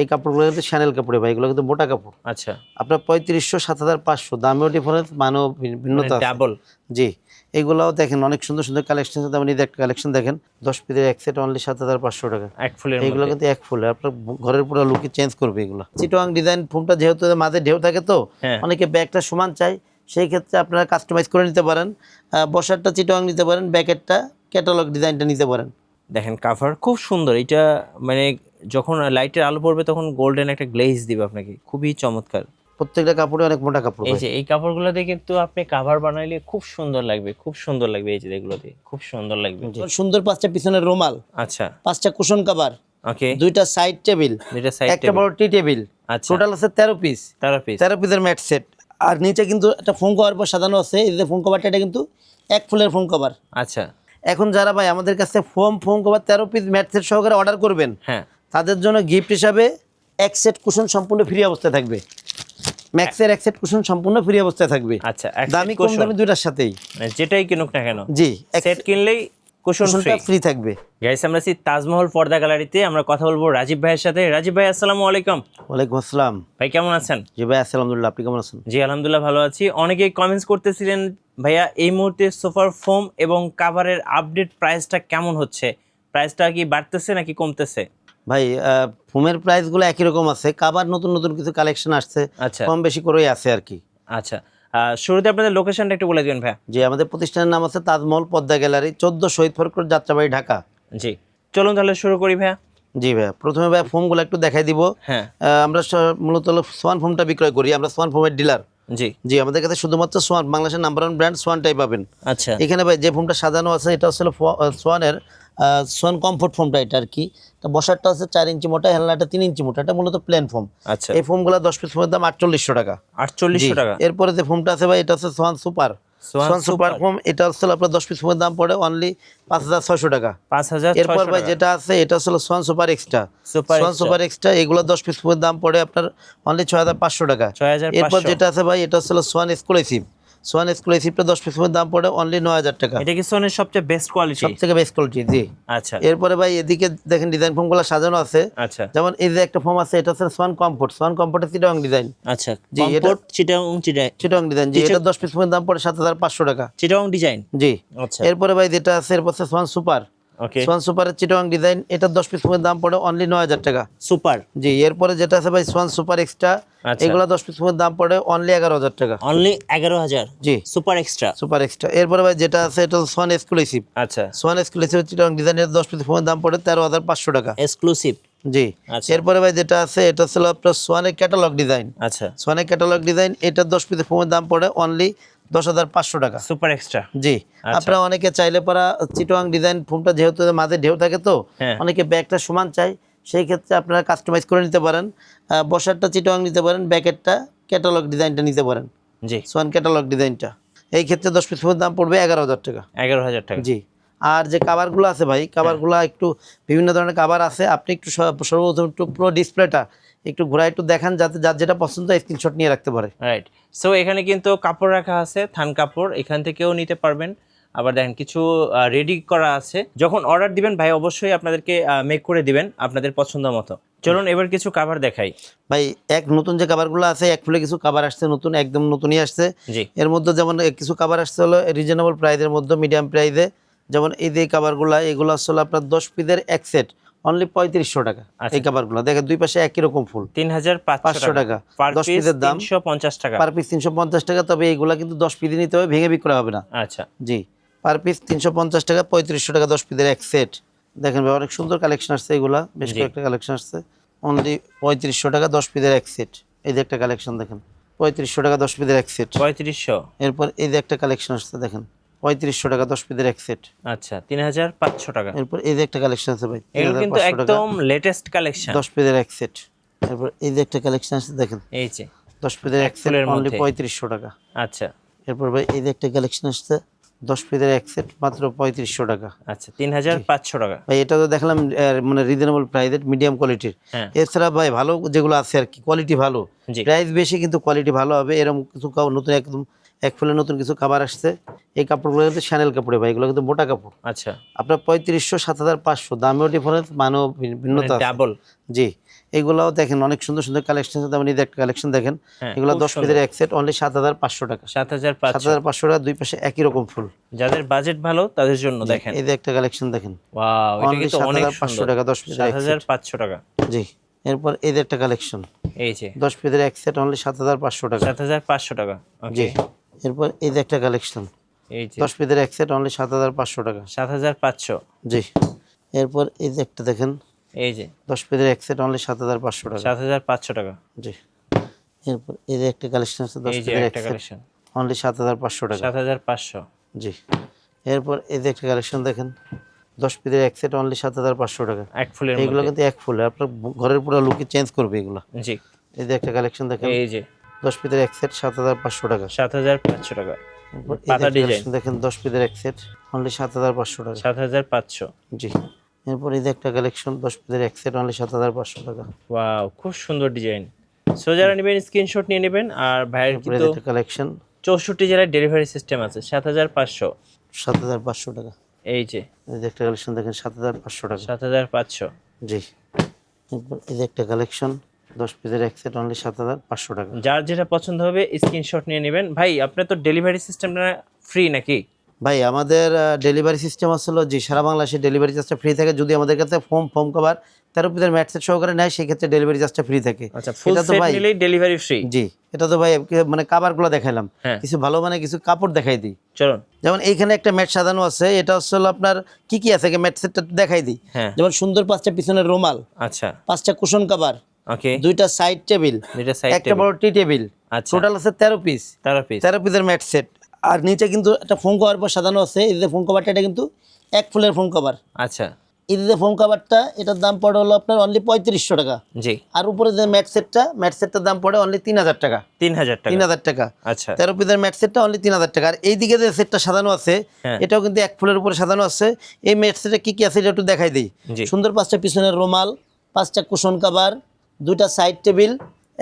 এই কাপড়গুলো কিন্তু শ্যানেল কাপড়ে ভাই এগুলো কিন্তু মোটা কাপড়। আচ্ছা। আপনার পঁয়ত্রিশশো সাত হাজার পাঁচশো দামেও ডিফারেন্স মানেও ভিন্নতা ডাবল জি এগুলাও দেখেন অনেক সুন্দর সুন্দর কালেকশন আছে। ঈদের একটা কালেকশন দেখেন দশ পিসের এক সেট অনলি সাত হাজার পাঁচশো টাকা। এক ফুলের এগুলো কিন্তু এক ফুলে আপনার ঘরের পুরো লুকি চেঞ্জ করবে এগুলো। চিটোয়াং ডিজাইন ফোনটা যেহেতু মাঝে ঢেউ থাকে তো হ্যাঁ। অনেকে ব্যাগটা সমান চাই সেই ক্ষেত্রে আপনারা কাস্টমাইজ করে নিতে পারেন। বসারটা চিটোয়াং নিতে পারেন ব্যাকেটটা ক্যাটালগ ডিজাইনটা নিতে পারেন। দেখেন কাভার খুব সুন্দর। এটা মানে যখন লাইটের আলো পড়বে তখন গোল্ডেন একটা গ্লেজ দিবে আপনাকে। খুবই চমৎকার। প্রত্যেকটা কাপড়ে অনেক মোটা কাপড় এই। যে এই কাপড়গুলো দিয়ে কিন্তু আপনি কাভার বানাইলে খুব সুন্দর লাগবে খুব সুন্দর লাগবে এই যে এগুলো দিয়ে খুব সুন্দর লাগবে। সুন্দর পাঁচটা পিছনের রুমাল আচ্ছা। পাঁচটা কুশন কাভার ওকে দুইটা সাইড টেবিল দুইটা সাইড একটা বড় টি টেবিল আচ্ছা। টোটাল আছে তেরো পিস তেরো পিস তেরো পিসের ম্যাট সেট আর নিচে কিন্তু একটা ফোন কভার পর সাজানো আছে এই যে ফোন কভারটা এটা কিন্তু এক ফুলের ফোন কভার আচ্ছা। এখন যারা ভাই আমাদের কাছে ফোম ফোম কভার তেরো পিস ম্যাট সেট সহকারে অর্ডার করবেন হ্যাঁ। তাদের জন্য গিফট হিসাবে এক সেট কুশন সম্পূর্ণ ফ্রি অবস্থায় থাকবে। ম্যাক্সের এক সেট কুশন সম্পূর্ণ ফ্রি অবস্থায় থাকবে। আচ্ছা দামি কম দামি দুইটার সাথেই। মানে যেটাই কিনুক না কেন জি এক সেট কিনলেই কুশন ফ্রি থাকবে। গাইস আমরা আছি তাজমহল পর্দা গ্যালারিতে আমরা কথা বলব রাজীব ভাইয়ের সাথে। রাজীব ভাই আসসালামু আলাইকুম। ওয়ালাইকুম আসসালাম। ভাই কেমন আছেন? জি ভাই আলহামদুলিল্লাহ আপনি কেমন আছেন? জি আলহামদুলিল্লাহ ভালো আছি। অনেকেই কমেন্টস করতেছিলেন ভাইয়া এই মুহূর্তে সোফার ফোম এবং কাভারের আপডেট প্রাইসটা কেমন হচ্ছে? প্রাইসটা কি বাড়তেছে নাকি কমতেছে? ভাই ফোমের প্রাইসগুলো একই রকম আছে। কাবার নতুন নতুন কিছু কালেকশন আসছে আচ্ছা। কম বেশি করেই আছে আর কি। আচ্ছা। শুরুতে আপনাদের লোকেশনটা একটু বলে দিবেন ভাইয়া। যে আমাদের প্রতিষ্ঠানের নাম আছে তাজমহল পদ্মা গ্যালারি চোদ্দ শহীদ ফরকর যাত্রাবাড়ি ঢাকা। জি। চলুন তাহলে শুরু করি ভাইয়া। জি ভাই প্রথমে ভাই ফোমগুলো একটু দেখাই দিব। হ্যাঁ। আমরা মূলত সোয়ান ফোমটা বিক্রয় করি আমরা সোয়ান ফোমের ডিলার জি। জি আমাদের কাছে শুধুমাত্র সোয়ান বাংলাদেশের নাম্বার ওয়ান ব্র্যান্ড সোয়ানটাই পাবেন। আচ্ছা। এখানে ভাই যে ফোনটা সাজানো আছে এটা হচ্ছে সোয়ানের সোয়ান কমফোর্ট ফোমটা এটা আর কি। তা বসারটা হচ্ছে চার ইঞ্চি মোটা হেলনাটা তিন ইঞ্চি মোটা এটা মূলত প্লেন ফোম আচ্ছা। এই ফোমগুলো দশ পিস ফোমের দাম আটচল্লিশশো টাকা। আটচল্লিশশো টাকা। এরপরে যে ফোমটা আছে ভাই এটা হচ্ছে swan super swan super. Foam এটা হচ্ছে আপনার দশ পিস ফোমের দাম পড়ে অনলি পাঁচ হাজার ছয়শো টাকা। পাঁচ হাজার এরপর ভাই যেটা আছে এটা হচ্ছে swan super extra. Swan super extra এগুলো দশ পিস ফোমের দাম পড়ে আপনার অনলি ছয় হাজার পাঁচশো টাকা। এরপর যেটা আছে ভাই এটা হচ্ছে সোয়ান এক্সক্লুসিভ সোয়ান এক্সক্লুসিভটা দশ পিস ফোমের দাম পড়ে অনলি নয় হাজার টাকা। এটা কি সোনের সবচেয়ে বেস্ট কোয়ালিটি সব থেকে বেস্ট কোয়ালিটি জি। আচ্ছা। এরপরে ভাই এদিকে দেখেন ডিজাইন ফর্মগুলো সাজানো আছে। আচ্ছা। যেমন এই যে একটা ফর্ম আছে এটা হচ্ছে সোয়ান কমফোর্ট সোয়ান কমফোর্টের চিটাং ডিজাইন আচ্ছা জি, এটা- চিটাং চিটাং চিটাং ডিজাইন জি এটা দশ পিসের দাম পড়ে সাত হাজার পাঁচশো টাকা। চিটাং ডিজাইন জি। আচ্ছা। এরপরে ভাই যেটা আছে এরপর হচ্ছে সোয়ান সুপার সোয়ান সুপারের চিটং ডিজাইন এটা দশ পিস ফোমের দাম পড়ে অনলি নয় হাজার টাকা। সুপার জি এরপরে যেটা আছে ভাই সোয়ান সুপার এক্সট্রা। এগুলো দশ পিস ফোমের দাম পড়ে অনলি এগারো হাজার টাকা। অনলি এগারো হাজার? জি। সুপার এক্সট্রা সুপার এক্সট্রা এরপরে ভাই যেটা আছে এটা সোয়ান এক্সক্লুসিভ আচ্ছা। সোয়ান এক্সক্লুসিভ চিটং ডিজাইনের দশ পিস ফোমের দাম পড়ে তেরো হাজার পাঁচশো টাকা। এক্সক্লুসিভ জি। আচ্ছা। এরপরে ভাই যেটা আছে এটা ছিল আপনার সোয়ানের ক্যাটালগ ডিজাইন আচ্ছা। সোয়ানের ক্যাটালগ ডিজাইন এটার দশ পিস ফোমের দাম পড়ে অনলি দশ হাজার পাঁচশো টাকা। Super extra. জি। আচ্ছা। আপনারা অনেকে চাইলে পারা চিটোয়াং ডিজাইন ফোমটা যেহেতু মাঝে ঢেউ থাকে তো হ্যাঁ। অনেকে ব্যাগটা সমান চাই সেই ক্ষেত্রে আপনারা কাস্টমাইজ করে নিতে পারেন। বসারটা চিটোয়াং নিতে পারেন ব্যাকেটটা ক্যাটালগ ডিজাইনটা নিতে পারেন। জি। সোয়ান ক্যাটালগ ডিজাইনটা। এই ক্ষেত্রে দশ পিস দাম পড়বে এগারো হাজার টাকা। এগারো হাজার টাকা। জি। আর যে কাভারগুলো আছে ভাই কাভারগুলো একটু বিভিন্ন ধরনের কাভার আছে আপনি একটু সর্ব- সর্বপ্রথম একটু পুরো ডিসপ্লেটা একটু ঘোরা একটু দেখান যাতে যার যেটা পছন্দ স্ক্রিনশট নিয়ে রাখতে পারে। রাইট সো এখানে কিন্তু কাপড় রাখা আছে থান কাপড় এখান থেকেও নিতে পারবেন। আবার দেখেন কিছু রেডি করা আছে। যখন অর্ডার দিবেন ভাই অবশ্যই আপনাদেরকে মেক করে দিবেন আপনাদের পছন্দ মতো। চলুন এবার কিছু কাভার দেখাই। ভাই এক নতুন যে কাভারগুলো আছে এক ফুলে কিছু কাভার আসছে নতুন একদম নতুনই আসছে। এর মধ্যে যেমন কিছু কাভার আসছে হলো রিজনেবল প্রাইজের মধ্যে মিডিয়াম প্রাইসে যেমন এই যে কাভারগুলো এগুলো আসলে আপনার দশ পিসের এক সেট অনলি পঁয়ত্রিশশো টাকা। আচ্ছা। এই কাভারগুলো দেখেন দুই পাশে একই রকম ফুল। তিন হাজার পাঁচশো টাকা। দশ পিস পিসের দাম। পঞ্চাশ টাকা। পার পিস তিনশো পঞ্চাশ টাকা তবে এইগুলা কিন্তু দশ পিস নিতে হবে ভেঙে বিক্রয় হবে না। আচ্ছা। জি। পার পিস তিনশো পঞ্চাশ টাকা পঁয়ত্রিশশো টাকা দশ পিসের এক সেট দেখেন ভাই অনেক সুন্দর কালেকশন আসছে এগুলা বেশ কয়েকটা কালেকশন আসছে। অনলি পঁয়ত্রিশশো টাকা দশ পিসের এক সেট এই যে একটা কালেকশন দেখেন পঁয়ত্রিশশো টাকা দশ পিসের এক সেট পঁয়ত্রিশশো। এরপর এই যে একটা কালেকশন আসছে দেখেন। পঁয়ত্রিশশো টাকা দশ পিসের এক সেট আচ্ছা তিন হাজার পাঁচশো টাকা। এরপর এই যে একটা কালেকশন আছে ভাই এগুলো কিন্তু একদম লেটেস্ট কালেকশন দশ পিসের এক সেট এরপর এই যে একটা কালেকশন আছে দেখেন। এই যে দশ পিসের এক সেট অনলি পঁয়ত্রিশশো টাকা। আচ্ছা। এরপর ভাই এই যে একটা কালেকশন আসছে দশ পিসের এক সেট মাত্র পঁয়ত্রিশশো টাকা। আচ্ছা তিন হাজার পাঁচশো টাকা। ভাই এটা তো দেখলাম মানে রিজনেবল প্রাইসের মিডিয়াম কোয়ালিটির এছাড়া ভাই ভালো যেগুলো আছে আর কি কোয়ালিটি ভালো। প্রাইস বেশি কিন্তু কোয়ালিটি ভালো হবে। এরকম কিছু নতুন একদম এক ফুলে নতুন কিছু খাবার আসছে। এই কাপড়গুলো কিন্তু শ্যানেল কাপড়ে ভাই এগুলো কিন্তু মোটা কাপড়। আচ্ছা। আপনার পঁয়ত্রিশশো সাত হাজার পাঁচশো দামেও ডিফারেন্স মানেও ভিন্নতা ডাবল জি এগুলাও দেখেন অনেক সুন্দর সুন্দর কালেকশন আছে। যে একটা কালেকশন দেখেন হ্যাঁ, এগুলো দশ। পিসের এক সেট অনলি সাত হাজার পাঁচশো টাকা। সাত হাজার সাত হাজার পাঁচশো টাকা দুই পাশে একই রকম ফুল। যাদের বাজেট ভালো তাদের জন্য দেখেন। এই যে একটা কালেকশন দেখেন। অনলি সাত অনেক হাজার পাঁচশো টাকা দশ পিসের সাত হাজার পাঁচশো টাকা। জি এরপর এই যে একটা কালেকশন এই যে। দশ পিসের এক সেট অনলি সাত হাজার পাঁচশো টাকা। সাত হাজার পাঁচশো টাকা। জি। এরপর এই যে একটা কালেকশন এই যে। দশ পিসের এক সেট অনলি সাত হাজার পাঁচশো টাকা। সাত হাজার পাঁচশো। জি। এরপর এই যে একটা দেখেন। এই যে। দশ পিসের এক সেট অনলি সাত হাজার পাঁচশো টাকা। সাত হাজার পাঁচশো টাকা। জি। এরপর এই যে একটা কালেকশন আছে দশ পিসের এক একটা কালেকশন অনলি সাত হাজার পাঁচশো টাকা। সাত হাজার পাঁচশো। জি। এরপর এই যে একটা কালেকশন দেখেন। দশ পিসের এক সেট অনলি সাত হাজার পাঁচশো টাকা। এক ফুলের এগুলো কিন্তু এক ফুলে। আপনার ঘরের পুরো লুকি চেঞ্জ করবে এগুলো। জি। এই যে একটা কালেকশন দেখেন। এই যে। দশ পিসের এক সেট সাত হাজার পাঁচশো টাকা। সাত হাজার পাঁচশো টাকা। পাতা ডিজাইন দেখেন দশ পিসের এক সেট অনলি সাত হাজার পাঁচশো টাকা। সাত হাজার পাঁচশো। জি। এরপর এই যে একটা কালেকশন দশ পিসের এক সেট অনলি সাত হাজার পাঁচশো টাকা। ওয়াও খুব সুন্দর ডিজাইন সো যারা নেবেন স্ক্রিনশট নিয়ে নেবেন আর ভাইয়ের কিন্তু একটা কালেকশন চৌষট্টি জেলায় ডেলিভারি সিস্টেম আছে সাত হাজার পাঁচশো। সাত হাজার পাঁচশো টাকা। এই যে। এই যে একটা কালেকশন দেখেন সাত হাজার পাঁচশো টাকা। সাত হাজার পাঁচশো। জি। এরপর এই যে একটা কালেকশন দশ পিসের এক সেট অনলি সাত হাজার পাঁচশো টাকা। যার যেটা পছন্দ হবে স্ক্রিনশট নিয়ে নেবেন। ভাই আপনার তো ডেলিভারি সিস্টেমটা ফ্রি নাকি? ভাই আমাদের ডেলিভারি সিস্টেম আসলে জি সারা বাংলাদেশে ডেলিভারি চার্জটা ফ্রি থাকে। যদি আমাদের কাছে ফোম ফোম কভার তেরো পিসের ম্যাট সেট সহকারে নেয় সেক্ষেত্রে ডেলিভারি চার্জটা ফ্রি থাকে। আচ্ছা এটা তো ভাই ডেলিভারি ফ্রি জি এটা তো ভাই মানে কাভারগুলো দেখাইলাম। হ্যাঁ। কিছু ভালো মানে কিছু কাপড় দেখাই দিই। চলুন। যেমন এইখানে একটা ম্যাট সাজানো আছে এটা হচ্ছে হলো আপনার কি কি আছে ম্যাট সেটটা দেখাই দিই। হ্যাঁ। যেমন সুন্দর পাঁচটা পিছনের রুমাল আচ্ছা। পাঁচটা কুশন কাভার ওকে দুইটা সাইড টেবিল দুইটা সাইড একটা বড় টি টেবিল আচ্ছা। টোটাল আছে তেরো পিস তেরো পিস তেরো পিসের ম্যাট সেট আর নিচে কিন্তু একটা ফোন কভার পর সাজানো আছে। এই যে ফোন কভারটা এটা কিন্তু এক ফুলের ফোন কভার আচ্ছা। এই যে ফোন কভারটা এটার দাম পড়ে হলো আপনার অনলি পঁয়ত্রিশশো টাকা। জি। আর উপরে যে ম্যাট সেটটা ম্যাট সেটটার দাম পড়ে অনলি তিন হাজার টাকা। তিন হাজার টাকা। তিন হাজার টাকা। আচ্ছা। তেরো পিসের ম্যাট সেটটা অনলি তিন হাজার টাকা। আর এইদিকে যে সেটটা সাজানো আছে হ্যাঁ। এটাও কিন্তু এক ফুলের উপরে সাজানো আছে। এই ম্যাট সেটে কি কি আছে এটা একটু দেখাই দিই। সুন্দর পাঁচটা পিছনের রুমাল পাঁচটা কুশন কাভার দুইটা সাইড টেবিল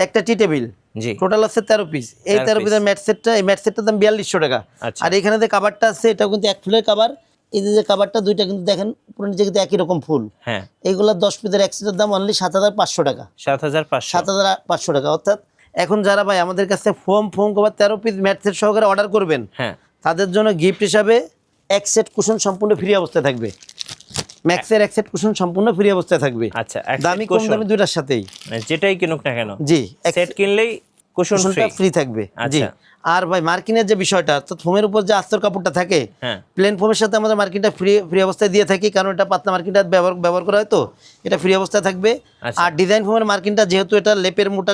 একটা টি টেবিল জি। টোটাল আছে তেরো পিস এই তেরো। পিসের ম্যাট সেটটা এই ম্যাট সেটটার দাম বিয়াল্লিশশো টাকা। আচ্ছা। আর এখানে যে কাভারটা আছে এটাও কিন্তু এক ফুলের কাভার এই যে কাভারটা দুইটা কিন্তু দেখেন পুরো নিচে কিন্তু একই রকম ফুল। হ্যাঁ। এইগুলো দশ পিসের এক সেটের দাম অনলি সাত হাজার পাঁচশো টাকা। সাত হাজার পাঁচশো। সাত হাজার পাঁচশো টাকা অর্থাৎ এখন যারা ভাই আমাদের কাছে ফোম ফোম কভার তেরো পিস ম্যাট সেট সহকারে অর্ডার করবেন হ্যাঁ। তাদের জন্য গিফট হিসাবে এক সেট কুশন সম্পূর্ণ ফ্রি অবস্থায় থাকবে। ম্যাক্সের এক সেট কুশন সম্পূর্ণ ফ্রি অবস্থায় থাকবে। আচ্ছা দামি কম দামি দুইটার সাথেই। মানে যেটাই কিনুক না কেন জি সেট কিনলেই কুশনটা ফ্রি থাকবে জি। আচ্ছা। আর ভাই মার্কিনের যে বিষয়টা তো ফোমের উপর যে আস্তর কাপড়টা থাকে হ্যাঁ। প্লেন ফোমের সাথে আমাদের মার্কিনটা ফ্রি ফ্রি অবস্থায় দিয়ে থাকি কারণ এটা পাতলা মার্কিনটা ব্যবহার ব্যবহার করা হয় তো এটা ফ্রি অবস্থায় থাকবে। আচ্ছা। আর ডিজাইন ফোমের মার্কিনটা যেহেতু এটা লেপের মোটা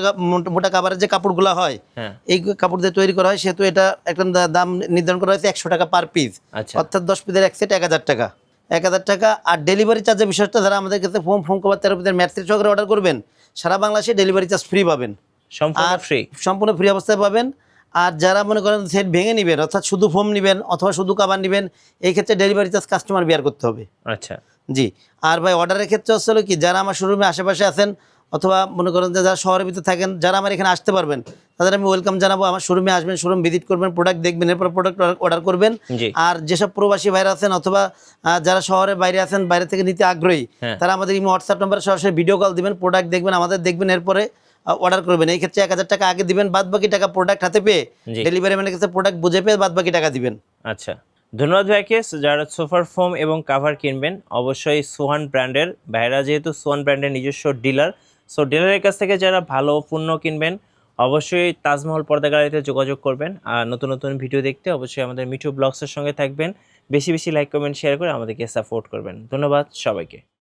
মোটা- কাভারের যে কাপড়গুলো হয় হ্যাঁ। এই কাপড় দিয়ে তৈরি করা হয় সেহেতু এটা একটা দাম নির্ধারণ করা হয়েছে একশো টাকা পার পিস আচ্ছা। অর্থাৎ দশ পিসের এক সেট এক হাজার টাকা। এক হাজার টাকা আর ডেলিভারি চার্জের বিষয়টা যারা আমাদের কাছে ফোম ফোম কভার তেরো পিসের ম্যাট্রিক সহকারে অর্ডার করবেন। সারা বাংলাদেশে ডেলিভারি চার্জ ফ্রি পাবেন। সম্পূর্ণ আর ফ্রি সম্পূর্ণ ফ্রি অবস্থায় পাবেন। আর যারা মনে করেন সেট ভেঙে নেবেন অর্থাৎ শুধু ফোম নেবেন অথবা শুধু কাবার নেবেন এই ক্ষেত্রে ডেলিভারি চার্জ কাস্টমার বিয়ার করতে হবে। আচ্ছা। জি। আর ভাই অর্ডারের ক্ষেত্রে হচ্ছে কি যারা আমার শোরুমে আশেপাশে আছেন অথবা মনে করেন যে যারা শহরের ভিতরে থাকেন যারা আমার এখানে আসতে পারবেন তাদের আমি ওয়েলকাম জানাব। আমার শোরুমে আসবেন শোরুম ভিজিট করবেন প্রোডাক্ট দেখবেন এরপর প্রোডাক্ট অর্ডার করবেন। আর যেসব প্রবাসী ভাইরা আছেন অথবা যারা শহরের বাইরে আছেন বাইরে থেকে নিতে আগ্রহী হ্যাঁ। তারা আমাদের এই হোয়াটসঅ্যাপ নাম্বারে সরাসরি ভিডিও কল দিবেন প্রোডাক্ট দেখবেন আমাদের দেখবেন এরপরে অর্ডার করবেন। এই ক্ষেত্রে এক হাজার টাকা আগে দিবেন বাদ বাকি টাকা প্রোডাক্ট হাতে পেয়ে ডেলিভারি ম্যানের কাছে প্রোডাক্ট বুঝে পেয়ে বাদ বাকি টাকা দিবেন। আচ্ছা। ধন্যবাদ ভাইকে যারা সোফার ফোম এবং কাভার কিনবেন অবশ্যই সোহান ব্র্যান্ডের। ভাইরা যেহেতু সোহান ব্র্যান্ডের নিজস্ব ডিলার সো ডিলারের কাছ থেকে যারা ভালো পণ্য কিনবেন, অবশ্যই তাজমহল পর্দা গ্যালারিতে যোগাযোগ করবেন। আর নতুন নতুন ভিডিও দেখতে অবশ্যই আমাদের মিঠু ব্লগসের সঙ্গে থাকবেন। বেশি বেশি লাইক কমেন্ট শেয়ার করে আমাদেরকে সাপোর্ট করবেন। ধন্যবাদ সবাইকে।